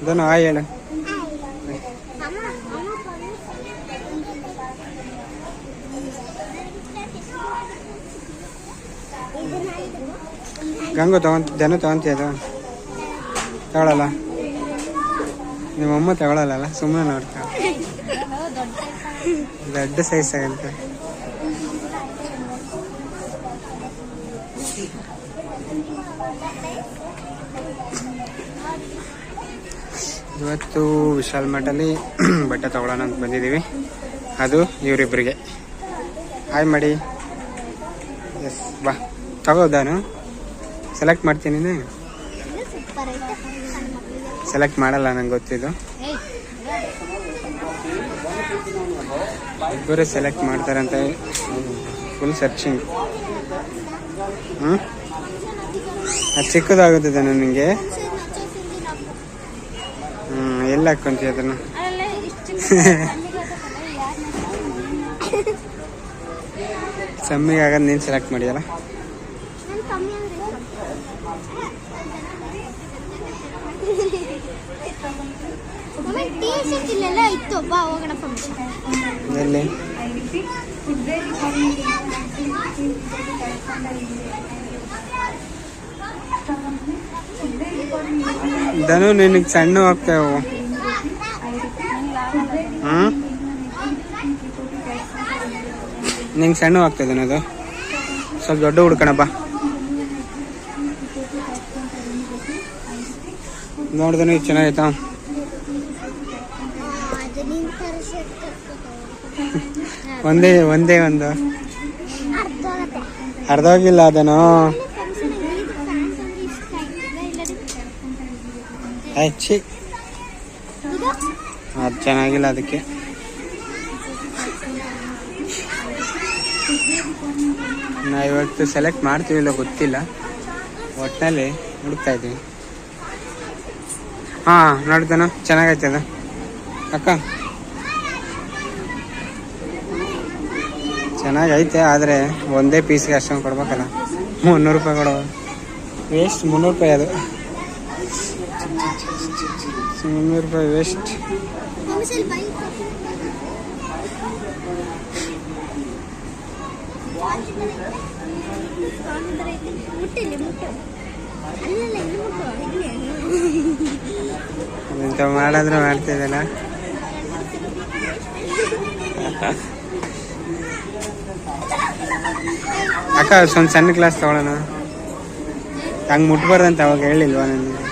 ಇದನ್ನು ಆ ಹೇಳು ಗಂಗು ತಗೊಂತ ದನ ತಗೊಂತೀಯ ಅದು ತಗೊಳಲ್ಲ ನಿಮ್ಮಮ್ಮ ತಗೊಳಲ್ಲ ಸುಮ್ಮನೆ ನೋಡ್ತಾ ದೊಡ್ಡ ಸೈಜ್ ಆಗಂತ ಇವತ್ತು ವಿಶಾಲ್ ಮಠಲ್ಲಿ ಬಟ್ಟೆ ತಗೊಳ್ಳೋಣ ಅಂತ ಬಂದಿದ್ದೀವಿ. ಅದು ಇವರಿಬ್ಬರಿಗೆ. ಹಾಯ್ ಮಾಡಿ ಎಸ್ ಬಾ. ತಗೋದಾನು ಸೆಲೆಕ್ಟ್ ಮಾಡ್ತೀನಿ ಸೆಲೆಕ್ಟ್ ಮಾಡಲ್ಲ, ನಂಗೆ ಗೊತ್ತಿದ್ದು ಇಬ್ಬರು ಸೆಲೆಕ್ಟ್ ಮಾಡ್ತಾರಂತ ಫುಲ್ ಸರ್ಚಿಂಗ್ ಹ್ಞೂ ಅದು ಚಿಕ್ಕದಾಗುತ್ತದೆ ನನಗೆ. ಹ್ಞೂ ಎಲ್ಲಿ ಹಾಕ್ಕೊಂತೀಯ ಅದನ್ನು? ಸಮ್ಮಿಗೆ ಆಗೋದು ನೀನು ಸೆಲೆಕ್ಟ್ ಮಾಡಿಯಲ್ಲ? ನನ್ ಧನು, ನಿನಗೆ ಸಣ್ಣ ಹೋಗ್ತೇವು ಹ್ಞೂ ನಿಂಗೆ ಸಣ್ಣ ಆಗ್ತದೆ ಅದು. ಸ್ವಲ್ಪ ದೊಡ್ಡ ಹುಡ್ಕಣಪ್ಪ ನೋಡ್ದನು ಇದು ಚೆನ್ನಾಗೈತಾ? ಒಂದೇ ಒಂದೇ ಒಂದು. ಅರ್ಧ ಹೋಗಿಲ್ಲ ಅದನ್ನು ಹಚ್ಚಿ ಅದು ಚೆನ್ನಾಗಿಲ್ಲ ಅದಕ್ಕೆ. ನಾ ಇವತ್ತು ಸೆಲೆಕ್ಟ್ ಮಾಡ್ತೀವಿ ಇಲ್ಲ ಗೊತ್ತಿಲ್ಲ. ಒಟ್ಟಿನಲ್ಲಿ ಹುಡುಕ್ತಾ ಇದ್ದೀವಿ ಹಾಂ ನೋಡ್ತಾನ ಚೆನ್ನಾಗೈತೆ ಅದು. ಅಕ್ಕ. ಚೆನ್ನಾಗೈತೆ, ಆದರೆ ಒಂದೇ ಪೀಸ್ಗೆ ಅಷ್ಟೊಂದು ಕೊಡ್ಬೇಕಲ್ಲ. ಮುನ್ನೂರು ರೂಪಾಯಿ ಕೊಡೋ ವೇಸ್ಟ್ ಮುನ್ನೂರು ರೂಪಾಯಿ ಅದು. ಮುನ್ನೂರು ರೂಪಾಯಿ ವೇಸ್ಟ್ ಇಂಥ ಮಾಡಿದ್ರೆ ಮಾಡ್ತಿದ್ದಲ್ಲ ಅಕ್ಕ ಸ್ವಲ್ಪ ಸಣ್ಣ ಕ್ಲಾಸ್ ತಗೊಳ್ಳೋಣ ಹಂಗೆ ಮುಟ್ಬಾರ್ದಂತ ಅವಾಗ ಹೇಳಿಲ್ವಾ ನನಗೆ?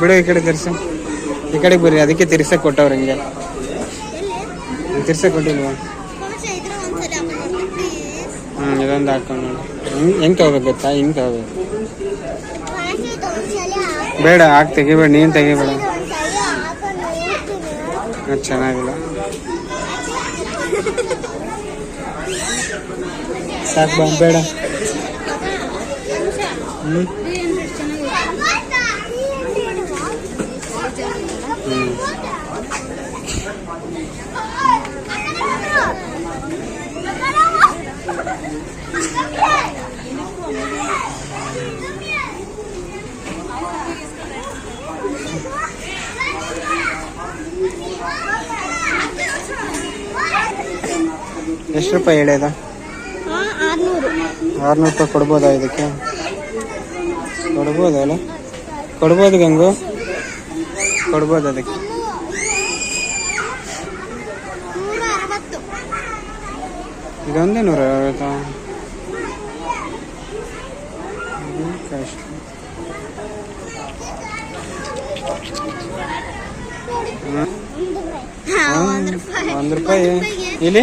ಬಿಡು ಈ ಕಡೆ ತಿರ್ಸ. ಈ ಕಡೆಗೆ ಬರ್ರಿ, ಅದಕ್ಕೆ ತಿರ್ಸಕ್ಕೆ ಕೊಟ್ಟವ್ರು ಹಿಂಗೆ. ತಿರ್ಸಕ್ಕೆ ಕೊಟ್ಟಿಲ್ವಾ? ಹ್ಞೂ ಇದೊಂದು ಹಾಕೊಂಡು ಹೆಂಗೆ ಹೆಂಗೆ ತಗೋಬೇಕು ಗೊತ್ತಾ? ಹಿಂಗೆ ತಗೋಬೇಕು. ಬೇಡ, ಹಾಕಿ, ತೆಗಿಬೇಡ, ನೀನು ತೆಗಿಬೇಡ. ಚೆನ್ನಾಗಿಲ್ಲ. ಸಾಕು ಬೇಡ. ಹ್ಞೂ ಎಷ್ಟು ರೂಪಾಯಿ ಹೇಳಿದ ಆರ್ನೂರು. ರೂಪಾಯಿ ಕೊಡ್ಬೋದಾ ಇದಕ್ಕೆ? ಕೊಡ್ಬೋದಲ್ಲ ಕೊಡ್ಬೋದು ಗಂಗು. ಕೊಡ್ಬೋದು ಅದಕ್ಕೆ? ಇದೊಂದೇ ನೂರ ಕಷ್ಟ. ಒಂದ್ ರೂಪಾಯಿ. ಇಲ್ಲಿ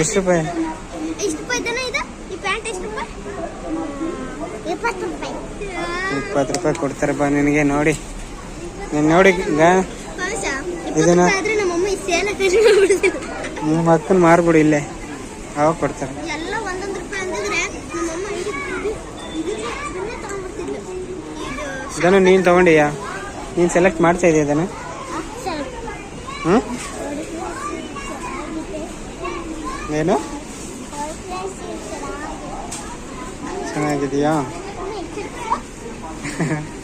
ಎಷ್ಟು ರೂಪಾಯಿ? ಇದನ್ನ ಇಪ್ಪತ್ತು ರೂಪಾಯಿ ಕೊಡ್ತಾರೆ ಬಾ ನಿನಗೆ ನೋಡಿ. ನೀನು ನೋಡಿ ಇದನ್ನ- ನಿಮ್ಮ ಅಕ್ಕನ ಮಾರ್ಬಿಡು ಇಲ್ಲೇ. ಅವಾಗ ಕೊಡ್ತಾರೆ. ಇದನ್ನ ಇದನ್ನೇ ಇದು ಇದನ್ನು ನೀನು ತಗೊಂಡಿಯಾ? ನೀನು ಸೆಲೆಕ್ಟ್ ಮಾಡ್ತಾ ಇದೆಯಾ. ಹ್ಞೂ ಏನು ಚೆನ್ನಾಗಿದೆಯಾ